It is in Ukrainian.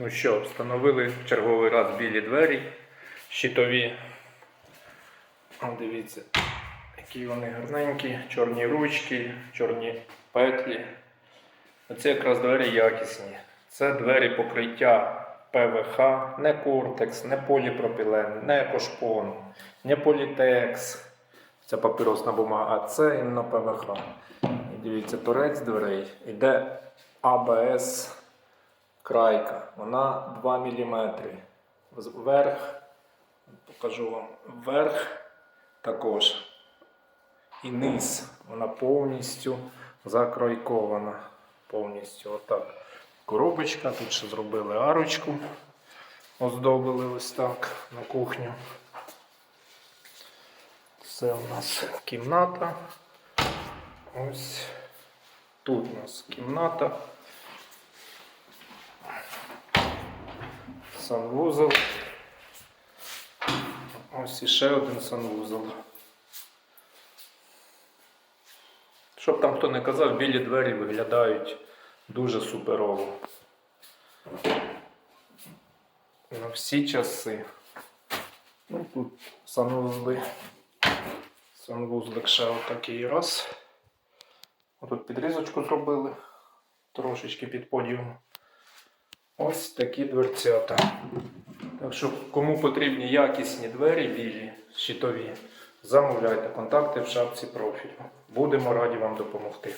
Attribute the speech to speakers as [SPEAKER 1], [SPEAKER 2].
[SPEAKER 1] Ну що, встановили в черговий раз білі двері щитові. Дивіться, які вони гарненькі, чорні ручки, чорні петлі. Оце якраз двері якісні. Це двері покриття ПВХ, не кортекс, не поліпропілен, не кошпон, не політекс. Це папіросна бумага, а це іменно ПВХ. І дивіться, торець дверей іде АБС крайка. Вона 2 мм. Вверх, покажу вам, вверх також. І низ. Вона повністю закройкована. Повністю отак. Коробочка, тут ще зробили арочку. Оздобили ось так на кухню. Це у нас кімната. Ось тут у нас кімната. Санвузол. Ось іще один санвузол. Щоб там хто не казав, білі двері виглядають дуже суперово. На всі часи. Ну, тут санвузли. Санвузлик ще отакий раз. Отут підрізочку зробили трошечки під подіум. Ось такі дверцята. Так що, кому потрібні якісні двері білі, щитові, замовляйте контакти в шапці профілю. Будемо раді вам допомогти.